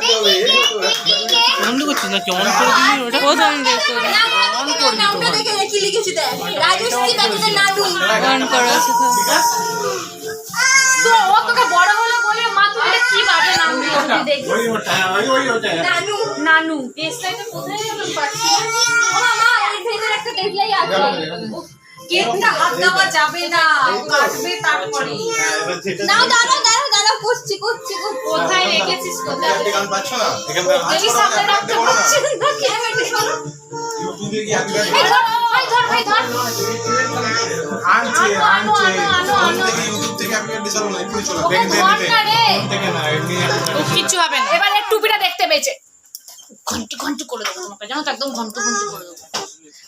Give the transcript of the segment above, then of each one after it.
তো। বন্ধ করছিস নাকি অন করে দিবি ওটা প্রথম দেখো অন করবি নামটা দেখে কি লিখেছি দেখ রাজশ্রী প্যাকেটের নানু অন করো তো ও তোকে বড় হলো বলে মা তুই এটা কি বাজে নাম দেখি ওই ওটা ওই ওটা নানু নানু টেস্টটা কোথায় গেল পাচ্ছি ও মা এই ভেতরে একটা দেখলেই আছে কেকটা হাত দেওয়া যাবে না কাটবে তারপরে নাও দাঁড়াও দাঁড়াও করছি করছি কোথায় রেখেছিস কোথায় গান পাচ্ছ না? এখান থেকে হাত করো, সামনে রাখতে birthday না। পারছি না। কেমন একটু সরো। ইউটিউবে কি হ্যাপি ধর ভাই ধর ভাই ধর আনছে আনছে। আনো, আনো, ফোন আনো। থেকে ইউটিউব থেকে হ্যাপি বার্থডে চলো না এক্ষুনি চলো ব্যাগ দিয়ে দিতে না রে। ফোন থেকে না এমনি happy কিচ্ছু হবে না। এবার এই টুপিটা দেখতে পেয়েছে। ঘন্টি ঘন্টি করে দেবো তোমাকে জানো তো একদম ঘন্ট ঘন্টি করে দেবো।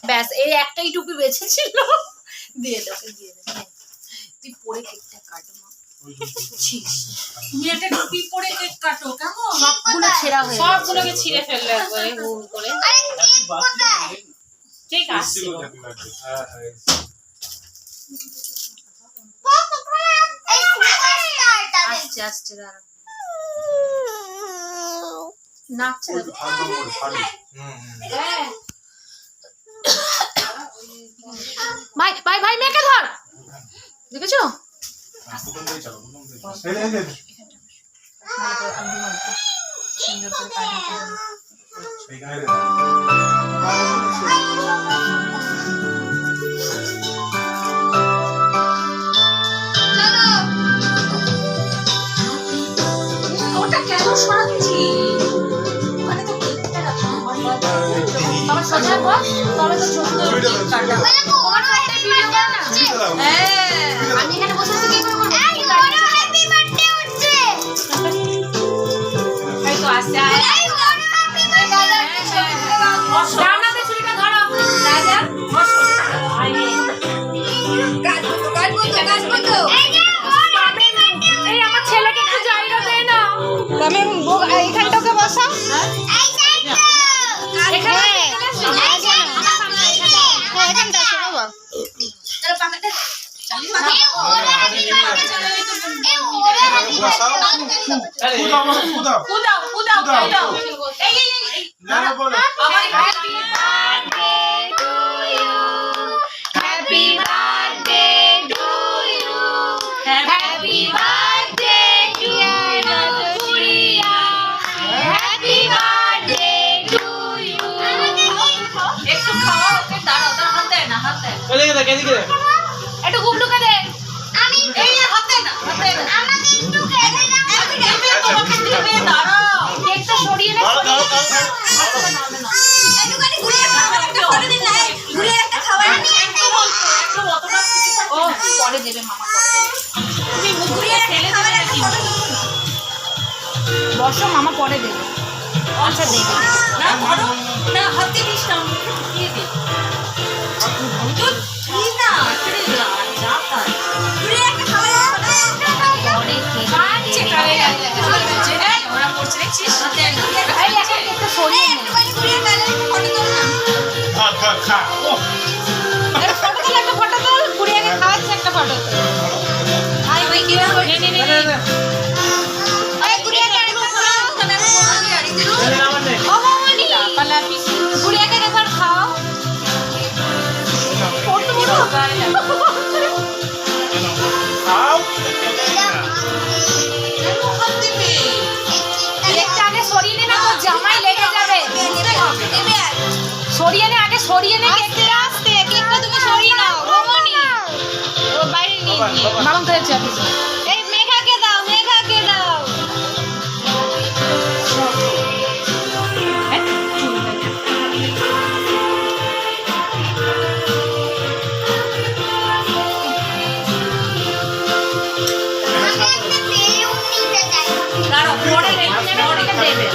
ব্যাস এই একটাই টুপি বেঁচেছিল। দিয়ে দেবো দিয়ে দেবো। তুই পরে কেকটা কাট মা ছিস। তুমি একটা টুপি পরে কেক কাটো? কেমন? সবগুলো ছেঁড়া হয়ে সবগুলোকে ছিঁড়ে ফেললে একবারে হুল করে। ঠিক আছে ছিল হ্যাপি বার্থডে আসছে। আসছে দাঁড়া। নাচছে দেখো। ফাড়বো করে ফাড়বো হুম হুম। ভাই ভাই ভাই মেয়েকে ধর। দেখেছ? সুন্দর করে কাটা করে দেবো। এইখানে রে। ওটা এইখানটাকে বসা এখানটা একটু খাওয়া ওকে দেয় না হাত দেয় দেখ একটু গুবলুকে দে এই না হাত না আমাকে একটা করে দিন ঘুরিয়ে পরে দেবে মামা তুমি মুখ দিয়ে ফেলে দেবে। নাকি বসো মামা পরে দেবে। আচ্ছা দেবে। না ধরো। না হাতে দিস না খা, একটা ফটো তো ঘুরে আগে খাওয়াচ্ছে একটা ফটো। তো ভাই ভাই কি সরিয়ে নে আগে সরিয়ে নে কেকটা। আস্তে কেকটা তুমি সরিয়ে নাও। রমনি। ও বাইরে নিয়ে নিয়ে মালম করে চাবি এই মেঘাকে দাও মেঘাকে দাও। দাঁড়াও পরে রে পরে দেবে